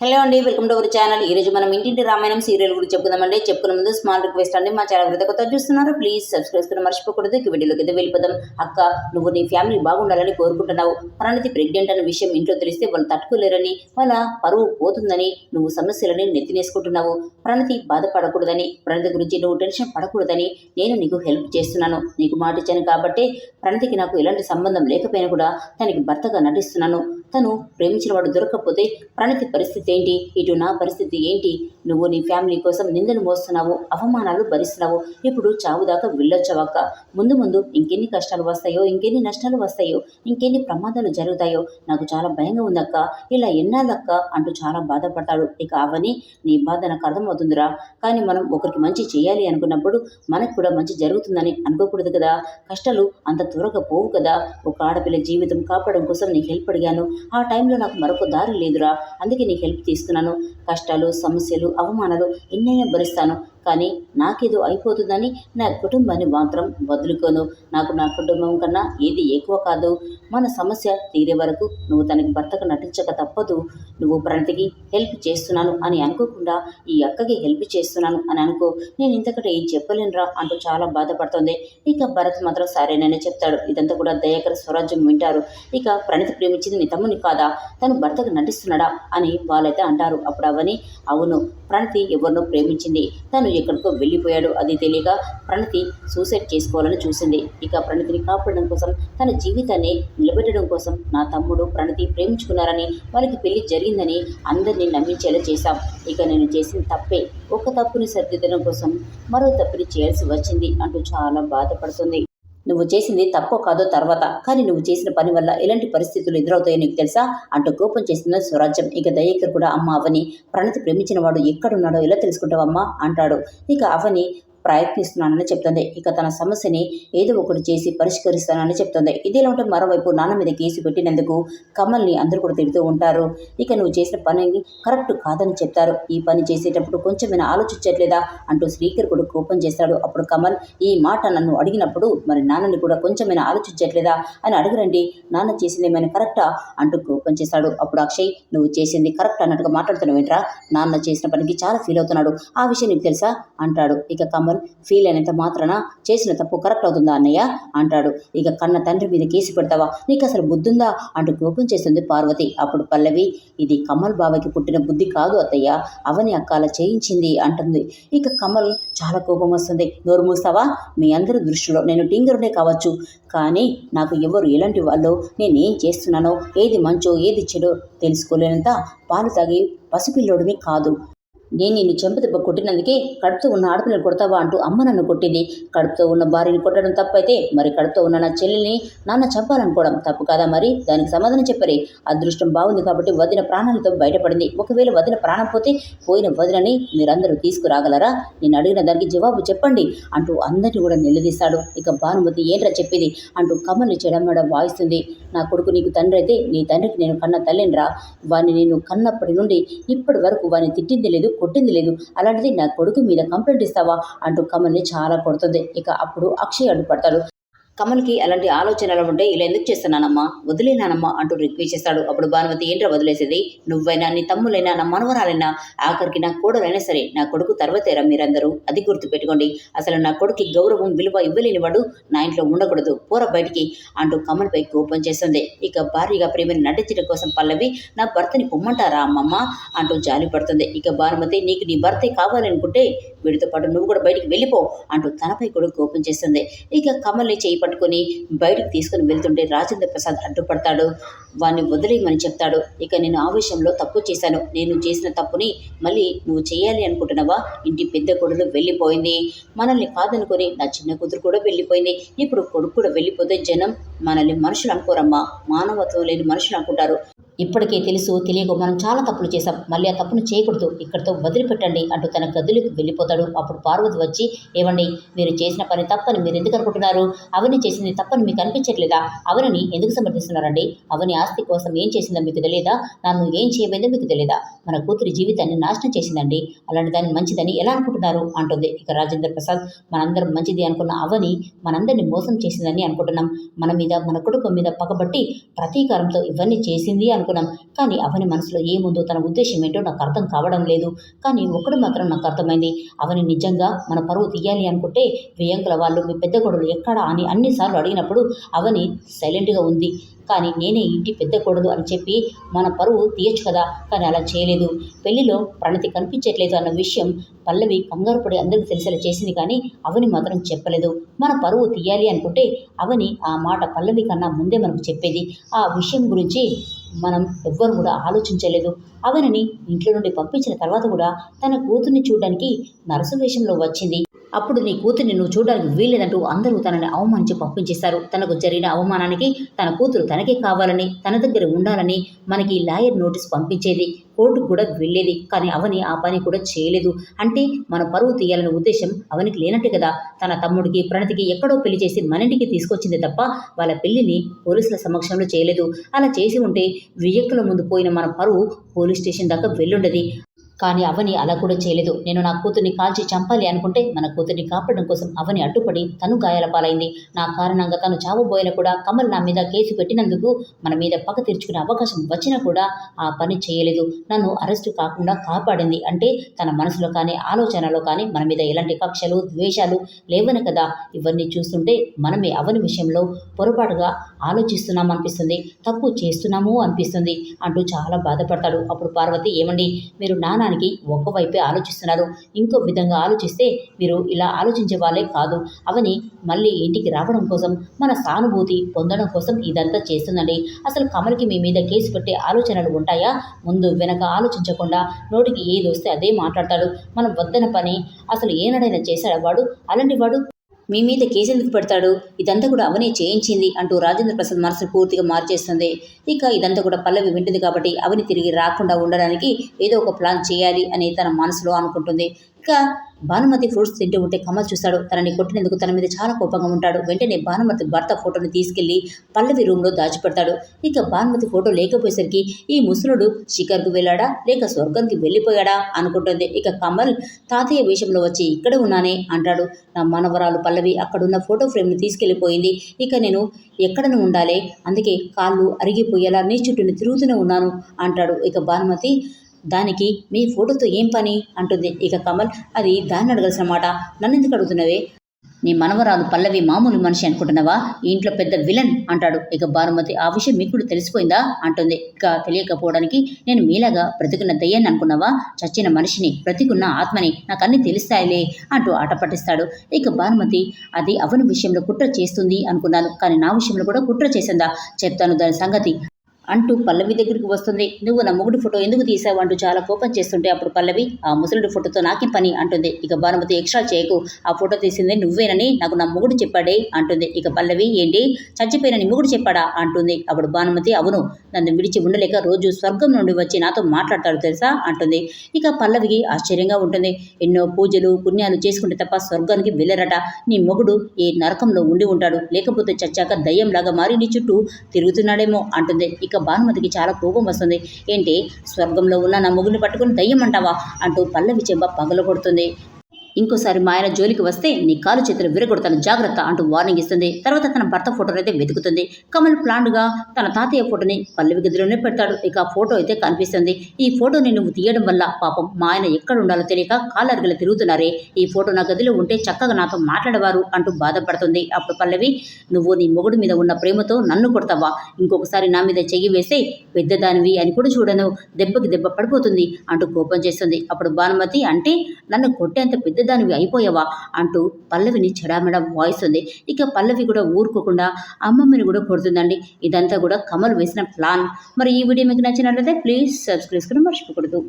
Hello అండి welcome to our channel. ఈ రోజు మనం ఇంటింటి రామాయణం సీరియల్ గురించి చెప్పుకుందామండి. చెప్పుకున్న ముందు స్మాల్ రిక్వెస్ట్ అండి. మా ఛానల్ వృద్ధ కొత్త చూస్తున్నారు ప్లీజ్ సబ్స్క్రైబ్ కూడా మర్చిపోకూడదు. ఇక వీడియోలోకి అయితే వెళ్ళిపోదాం. అక్క నువ్వు నీ ఫ్యామిలీ బాగుండాలని కోరుకుంటున్నావు. ప్రణతి ప్రెగ్నెంట్ అనే విషయం ఇంట్లో తెలిస్తే వాళ్ళు తట్టుకోలేరని వాళ్ళ పరువు పోతుందని నువ్వు సమస్యలని నెత్తినేసుకుంటున్నావు. ప్రణతి బాధపడకూడదని ప్రణతి గురించి నువ్వు టెన్షన్ పడకూడదని నేను నీకు హెల్ప్ చేస్తున్నాను. నీకు మాట ఇచ్చాను కాబట్టి ప్రణతికి నాకు ఎలాంటి సంబంధం లేకపోయినా కూడా తనకి భర్తగా నటిస్తున్నాను. తను ప్రేమించిన వాడు దొరకకపోతే ప్రణతి పరిస్థితి ఏంటి? ఇటు నా పరిస్థితి ఏంటి? నువ్వు నీ ఫ్యామిలీ కోసం నిందలు మోస్తున్నావు అవమానాలు భరిస్తున్నావు. ఇప్పుడు చావు దాకా వెళ్ళొచ్చవక్క ముందు ముందు ఇంకెన్ని కష్టాలు వస్తాయో ఇంకెన్ని నష్టాలు వస్తాయో ఇంకెన్ని ప్రమాదాలు జరుగుతాయో నాకు చాలా భయంగా ఉందక్క ఇలా ఎన్నాళ్ళక్క అంటూ చాలా బాధపడతాడు. ఇక అవని నీ బాధ నాకు అర్థమవుతుందిరా. కానీ మనం ఒకరికి మంచి చేయాలి అనుకున్నప్పుడు మనకు కూడా మంచి జరుగుతుందని అనుకోకూడదు కదా. కష్టాలు అంత త్వరగా పోవు కదా. ఒక ఆడపిల్ల జీవితం కాపాడడం కోసం నీ హెల్ప్ అడిగాను. ఆ టైంలో నాకు మరొక దారి లేదురా. అందుకే నీ హెల్ప్ తీసుకున్నాను కష్టాలు సమస్యలు అవమానాలు ఎన్నైనా భరిస్తాను. కానీ నాకేదో అయిపోతుందని నా కుటుంబాన్ని మాత్రం వదులుకోను. నాకు నా కుటుంబం కన్నా ఏది ఎక్కువ కాదు. మన సమస్య తీరే వరకు నువ్వు తనకి భర్తకు నటించక తప్పదు. నువ్వు ప్రణతికి హెల్ప్ చేస్తున్నాను అని అనుకోకుండా ఈ అక్కకి హెల్ప్ చేస్తున్నాను అని అనుకో. నేను ఇంతకంటే ఏం చెప్పలేనురా అంటూ చాలా బాధపడుతోంది. ఇక భరత్ మాత్రం సరేనని చెప్తాడు. ఇదంతా కూడా దయాకర స్వరాజ్యం వింటారు. ఇక ప్రణితి ప్రేమించింది నీ తమ్ముని కాదా? తను భర్తకు నటిస్తున్నాడా అని వాళ్ళైతే అంటారు. అప్పుడు అవని అవును. ప్రణతి ఎవరినో ప్రేమించింది. తను ఎక్కడికో వెళ్ళిపోయాడు. అది తెలియక ప్రణతి సూసైడ్ చేసుకోవాలని చూసింది. ఇక ప్రణతిని కాపాడడం కోసం తన జీవితాన్ని నిలబెట్టడం కోసం నా తమ్ముడు ప్రణతి ప్రేమించుకున్నారని వాళ్ళకి పెళ్ళి జరిగిందని అందరినీ నమ్మించేలా చేశాం. ఇక నేను చేసిన తప్పే. ఒక తప్పుని సరిదిద్దడం కోసం మరో తప్పుని చేయాల్సి వచ్చింది అంటూ చాలా బాధపడుతుంది. నువ్వు చేసింది తప్పో కాదో తర్వాత. కానీ నువ్వు చేసిన పని వల్ల ఎలాంటి పరిస్థితులు ఎదురవుతాయో నీకు తెలుసా? అంటూ కోపం చేస్తున్న స్వరాజ్యం. ఇక దయేకర్ కూడా అమ్మ అవని ప్రణతి ప్రేమించిన వాడు ఎక్కడున్నాడో ఎలా తెలుసుకుంటావమ్మా? అంటాడు. ఇక అవని ప్రయత్నిస్తున్నానని చెప్తుంది. ఇక తన సమస్యని ఏదో ఒకటి చేసి పరిష్కరిస్తానని చెప్తుంది. ఇదిలా ఉంటే మరోవైపు నాన్న మీద కేసు పెట్టినందుకు కమల్ని అందరూ కూడా తిడుతూ ఉంటారు. ఇక నువ్వు చేసిన పని కరెక్ట్ కాదని చెప్తారు. ఈ పని చేసేటప్పుడు కొంచెమైనా ఆలోచించట్లేదా అంటూ శ్రీకర్ కూడా కోపం చేస్తాడు. అప్పుడు కమల్ ఈ మాట నన్ను అడిగినప్పుడు మరి నాన్నని కూడా కొంచెమైనా ఆలోచించట్లేదా? అని అడగరండి. నాన్న చేసింది ఏమైనా కరెక్టా? అంటూ కోపం చేస్తాడు. అప్పుడు అక్షయ్ నువ్వు చేసింది కరెక్ట్ అన్నట్టుగా మాట్లాడుతున్నావు ఏంట్రా నాన్న చేసిన పనికి చాలా ఫీల్ అవుతున్నాడు. ఆ విషయం నీకు తెలుసా? అంటాడు. ఇక కమల్ ఫీల్ అయినంత మాత్రాన చేసిన తప్పు కరెక్ట్ అవుతుందా అన్నయ్య? అంటాడు. ఇక కన్న తండ్రి మీద కేసు పెడతావా? నీకు అసలు బుద్ధుందా? అంటూ కోపం చేస్తుంది పార్వతి. అప్పుడు పల్లవి ఇది కమల్ బాబాకి పుట్టిన బుద్ధి కాదు అత్తయ్య. అవని అక్కాల చేయించింది అంటుంది. ఇక కమల్ చాలా కోపం వస్తుంది. నోరు మూస్తావా? మీ అందరి దృష్టిలో నేను టింగరునే కావచ్చు. కానీ నాకు ఎవరు ఎలాంటి వాళ్ళు? నేనేం చేస్తున్నానో? ఏది మంచో ఏది చెడో తెలుసుకోలేనంత పాలు తాగి పసిపిల్లోడిని కాదు. నేను నిన్ను చెంపదెబ్బ కొట్టినందుకే కడుపుతో ఉన్న ఆడపిల్లని కొడతావా అంటూ అమ్మ నన్ను కొట్టింది. కడుపుతో ఉన్న భార్యని కొట్టడం తప్పైతే మరి కడుపుతో ఉన్న నా చెల్లెల్ని నాన్న చంపాలనుకోవడం తప్పు కాదా మరి? దానికి సమాధానం చెప్పరే. అదృష్టం బాగుంది కాబట్టి వదిన ప్రాణాలతో బయటపడింది. ఒకవేళ వదిన ప్రాణం పోతే పోయిన వదినని మీరందరూ తీసుకురాగలరా? నేను అడిగిన దానికి జవాబు చెప్పండి అంటూ అందరినీ కూడా నిలదీస్తాడు ఇక భానుమతి ఏంట్రా చెప్పేది అంటూ కమ్మల్ని చెడమడ వాయిస్తుంది. నా కొడుకు నీకు తండ్రి అయితే నీ తండ్రికి నేను కన్న తల్లినిరా. వాడిని నేను కన్నప్పటి నుండి ఇప్పటి వరకు వాడిని తిట్టింది లేదు. కొట్టింది లేదు. అలాంటిది నా కొడుకు మీద కంప్లైంట్ ఇస్తావా? అంటూ కమల్ని చాలా కొడుతుంది. ఇక అప్పుడు అక్షయ్ అడ్డుపడతాడు. కమల్కి అలాంటి ఆలోచనలు ఉంటే ఇలా ఎందుకు చేస్తున్నానమ్మా? వదిలేనానమ్మా అంటూ రిక్వెస్ట్ చేస్తాడు. అప్పుడు భానుమతి ఏంట్రా వదిలేసేది? నువ్వైనా నీ తమ్ములైనా నా మనవరాలైనా ఆఖరికి నా కోడలైనా సరే నా కొడుకు తర్వాతేరా మీరందరూ? అది గుర్తు పెట్టుకోండి. అసలు నా కొడుకు గౌరవం విలువ ఇవ్వలేని వాడు నా ఇంట్లో ఉండకూడదు. పోర బయటికి అంటూ కమల్పై కోపం చేస్తుంది. ఇక భార్యగా ప్రేమని నటించడం కోసం పల్లవి నా భర్తని పొమ్మంటారా అమ్మమ్మ? అంటూ జాలి పడుతుంది. ఇక భానుమతి నీకు నీ భర్తే కావాలనుకుంటే వీడితో పాటు నువ్వు కూడా బయటికి వెళ్ళిపో అంటూ తనపై కూడా కోపం చేస్తుంది. ఇక కమల్ని చేయి పట్టుకొని బయటకు తీసుకుని వెళ్తుంటే రాజేంద్ర ప్రసాద్ అడ్డుపడతాడు. వాడిని వదిలేయమని చెప్తాడు. ఇక నేను ఆవేశంలో తప్పు చేశాను. నేను చేసిన తప్పుని మళ్ళీ నువ్వు చేయాలి అనుకుంటున్నావా? ఇంటి పెద్ద కొడులు వెళ్ళిపోయింది. మనల్ని కాదనుకొని నా చిన్న కూతురు కూడా వెళ్ళిపోయింది. ఇప్పుడు కొడుకు కూడా వెళ్ళిపోతే జనం మనల్ని మనుషులు అనుకోరమ్మా. మానవత్వం లేని మనుషులు అనుకుంటారు. ఇప్పటికే తెలుసు తెలియక మనం చాలా తప్పులు చేశాం. మళ్ళీ ఆ తప్పును చేయకూడదు. ఇక్కడితో వదిలిపెట్టండి అంటూ తన గదులకు వెళ్ళిపోతాడు. అప్పుడు పార్వతి వచ్చి ఏమండి మీరు చేసిన పని తప్పని మీరు ఎందుకు అనుకుంటున్నారు? అవని చేసింది తప్పని మీకు అనిపించట్లేదా? అవనిని ఎందుకు సమర్థిస్తున్నారండి? అవని ఆస్తి కోసం ఏం చేసిందో మీకు తెలియదా నన్ను ఏం చేయబోయిందో మీకు తెలియదా మన కూతురి జీవితాన్ని నాశనం చేసిందండి. అలాంటి దాన్ని మంచిదని ఎలా అనుకుంటున్నారు? అంటుంది. ఇక రాజేంద్ర ప్రసాద్ మనందరం మంచిది అనుకున్న అవని మనందరినీ మోసం చేసిందని అనుకుంటున్నాం. మన మీద మన కుటుంబం మీద పగబట్టి ప్రతీకారంతో ఇవన్నీ చేసింది అనుకుంటున్నాం. అనుకున్నాం. కానీ అవని మనసులో ఏముందో తన ఉద్దేశం ఏంటో నాకు అర్థం కావడం లేదు. కానీ ఒకటి మాత్రం నాకు అర్థమైంది. అవని నిజంగా మన పరువు తీయాలి అనుకుంటే వేయంకుల వాళ్ళు మీ పెద్ద కొడులు ఎక్కడా అని అన్నిసార్లు అడిగినప్పుడు అవని సైలెంట్గా ఉంది. కానీ నేనే ఇంటి పెద్ద అని చెప్పి మన పరువు తీయచ్చు కదా కానీ అలా చేయలేదు. పెళ్ళిలో ప్రణతి కనిపించట్లేదు అన్న విషయం పల్లవి కంగారు పడి అందరికీ తెలిసేలా చేసింది కానీ అవని మాత్రం చెప్పలేదు. మన పరువు తీయాలి అనుకుంటే అవని ఆ మాట పల్లవి కన్నా ముందే మనకు చెప్పేది. ఆ విషయం గురించి మనం ఎవ్వరు కూడా ఆలోచించలేదు. అవనిని ఇంట్లో నుండి పంపించిన తర్వాత కూడా తన కూతుర్ని చూడడానికి నరసు వేషంలో వచ్చింది. అప్పుడు నీ కూతురిని నువ్వు చూడడానికి వీల్లేదంటూ అందరూ తనని అవమానించి పంపించేశారు. తనకు జరిగిన అవమానానికి తన కూతురు తనకే కావాలని తన దగ్గర ఉండాలని మనకి లాయర్ నోటీస్ పంపించేది. కోర్టుకు కూడా వెళ్ళేది. కానీ అవని ఆ పని కూడా చేయలేదు. అంటే మన పరువు తీయాలనే ఉద్దేశం అవనికి లేనట్టే కదా. తన తమ్ముడికి ప్రణతికి ఎక్కడో పెళ్ళి చేసి మన ఇంటికి తీసుకొచ్చింది తప్ప వాళ్ళ పెళ్ళిని పోలీసుల సమక్షంలో చేయలేదు. అలా చేసి ఉంటే వియ్యక్కుల ముందు పోయిన మన పరువు పోలీస్ స్టేషన్ దాకా వెళ్ళుండది. కానీ అవని అలా కూడా చేయలేదు. నేను నా కూతుర్ని కాల్చి చంపాలి అనుకుంటే మన కూతుర్ని కాపాడడం కోసం అవని అడ్డుపడి తను గాయాల పాలైంది. నా కారణంగా తను చావబోయిన కూడా కమల్ నా మీద కేసు పెట్టినందుకు మన మీద పక్క తీర్చుకునే అవకాశం వచ్చినా కూడా ఆ పని చేయలేదు. నన్ను అరెస్టు కాకుండా కాపాడింది అంటే తన మనసులో కానీ ఆలోచనలో కానీ మన మీద ఎలాంటి కక్షలు ద్వేషాలు లేవని కదా. ఇవన్నీ చూస్తుంటే మనమే అవని విషయంలో పొరపాటుగా ఆలోచిస్తున్నాం అనిపిస్తుంది తప్పు చేస్తున్నాము అనిపిస్తుంది అంటూ చాలా బాధపడతాడు. అప్పుడు పార్వతి ఏమండి? మీరు నానానికి ఒకవైపే ఆలోచిస్తున్నారు. ఇంకో విధంగా ఆలోచిస్తే మీరు ఇలా ఆలోచించే వాళ్ళే కాదు. అవని మళ్ళీ ఇంటికి రావడం కోసం మన సానుభూతి పొందడం కోసం ఇదంతా చేస్తుందండి. అసలు కమల్కి మీ మీద కేసు పెట్టే ఆలోచనలు ఉంటాయా? ముందు వెనక ఆలోచించకుండా నోటికి ఏది వస్తే అదే మాట్లాడతాడు. మనం వద్దన పని అసలు ఏనాడైనా చేశాడా వాడు? అలాంటి వాడు మీ మీద కేసెందుకు పెడతాడు? ఇదంతా కూడా అవనే చేయించింది అంటూ రాజేంద్ర ప్రసాద్ మనసును పూర్తిగా మార్చేస్తుంది. ఇక ఇదంతా కూడా పల్లవి వింటుంది కాబట్టి అవని తిరిగి రాకుండా ఉండడానికి ఏదో ఒక ప్లాన్ చేయాలి అని తన మనసులో అనుకుంటుంది. ఇక భానుమతి ఫ్రూట్స్ తింటూ ఉంటే కమల్ చూస్తాడు. తనని కొట్టినందుకు తన మీద చాలా కోపంగా ఉంటాడు. వెంటనే భానుమతి భర్త ఫోటోని తీసుకెళ్ళి పల్లవి రూమ్లో దాచిపెడతాడు. ఇక భానుమతి ఫోటో లేకపోయేసరికి ఈ ముసలుడు షికార్కు వెళ్ళాడా? లేక స్వర్గానికి వెళ్ళిపోయాడా? అనుకుంటుంది. ఇక కమల్ తాతయ్య వేషంలో వచ్చి ఇక్కడ ఉన్నానే అంటాడు. నా మనవరాలు పల్లవి అక్కడున్న ఫోటో ఫ్రేమ్ని తీసుకెళ్ళిపోయింది. ఇక నేను ఎక్కడను ఉండాలి. అందుకే కాళ్ళు అరిగిపోయేలా నీ చుట్టూని తిరుగుతూనే ఉన్నాను అంటాడు. ఇక భానుమతి దానికి మీ ఫోటోతో ఏం పని? అంటుంది. ఇక కమల్ అది దాన్ని అడగాల్సిన మాట. నన్ను ఎందుకు అడుగుతున్నవే? నీ మనవరాలు పల్లవి మామూలు మనిషి అనుకుంటున్నావా? ఇంట్లో పెద్ద విలన్ అంటాడు. ఇక భానుమతి ఆ విషయం మీకు కూడా తెలిసిపోయిందా? అంటుంది. ఇక తెలియకపోవడానికి నేను మీలాగా బ్రతికున్న దయ్యాన్ని అనుకున్నావా? చచ్చిన మనిషిని బ్రతికున్న ఆత్మని నాకు అన్ని తెలుస్తాయిలే అంటూ ఆట పట్టిస్తాడు. ఇక భానుమతి అది అవని విషయంలో కుట్ర చేస్తుంది అనుకున్నాను. కానీ నా విషయంలో కూడా కుట్ర చేసిందా? చెప్తాను దాని సంగతి. అంటూ పల్లవి దగ్గరికి వస్తుంది. నువ్వు నా మొగుడు ఫోటో ఎందుకు తీసావు? అంటూ చాలా కోపం చేస్తుంటే అప్పుడు పల్లవి ఆ ముసలుడి ఫోటోతో నాకేం పని? అంటుంది. ఇక భానుమతి ఎక్స్ట్రా చేయకు. ఆ ఫోటో తీసింది నువ్వేనని నాకు నా మొగుడు చెప్పాడే అంటుంది. ఇక పల్లవి ఏంటి? చచ్చిపోయిన నీ మొగుడు చెప్పాడా? అంటుంది. అప్పుడు భానుమతి అవును. నన్ను విడిచి ఉండలేక రోజు స్వర్గం నుండి వచ్చి నాతో మాట్లాడతాడు తెలుసా? అంటుంది. ఇక పల్లవికి ఆశ్చర్యంగా ఉంటుంది. ఎన్నో పూజలు పుణ్యాలు చేసుకుంటే తప్ప స్వర్గానికి వెళ్ళరట. నీ మొగుడు ఏ నరకంలో ఉండి ఉంటాడు. లేకపోతే చచ్చాక దయ్యంలాగా మారి నీ చుట్టూ తిరుగుతున్నాడేమో అంటుంది. ఇక భానుమతికి చాలా కోపం వస్తుంది. ఏంటి? స్వర్గంలో ఉన్న నా ముగ్గులు పట్టుకుని దయ్యమంటావా? అంటూ పల్లవి చెంబ పగలగొడుతుంది. ఇంకోసారి మా ఆయన జోలికి వస్తే నీ కాలు చేతులు విరగొడతాను జాగ్రత్త అంటూ వార్నింగ్ ఇస్తుంది. తర్వాత తన భర్త ఫోటోను అయితే వెతుకుతుంది. కమల్ ప్లాన్డ్గా తన తాతయ్య ఫోటోని పల్లవి గదిలోనే పెడతాడు. ఇక ఆ ఫోటో అయితే కనిపిస్తుంది. ఈ ఫోటోని నువ్వు తీయడం వల్ల పాపం మా ఆయన ఎక్కడ ఉండాలో తెలియక కాలర్గలు తిరుగుతున్నారే. ఈ ఫోటో నా గదిలో ఉంటే చక్కగా నాతో మాట్లాడేవారు అంటూ బాధపడుతుంది. అప్పుడు పల్లవి నువ్వు నీ మొగుడు మీద ఉన్న ప్రేమతో నన్ను కొడతావా? ఇంకొకసారి నా మీద చెయ్యి వేస్తే పెద్దదానివి అని కూడా చూడను. దెబ్బకి దెబ్బ పడిపోతుంది అంటూ కోపం చేస్తుంది. అప్పుడు భానుమతి అంటే నన్ను కొట్టేంత పెద్ద పెద్దదానివి అయిపోయావా? అంటూ పల్లవిని చెడామెడ వాయిస్ ఉంది ఇక పల్లవి కూడా ఊరుకోకుండా అమ్మమ్మని కూడా కొడుతుందండి. ఇదంతా కూడా కమల్ వేసిన ప్లాన్. మరి ఈ వీడియో మీకు నచ్చినట్లయితే ప్లీజ్ సబ్స్క్రైబ్ చేసుకుని మర్చిపోకూడదు.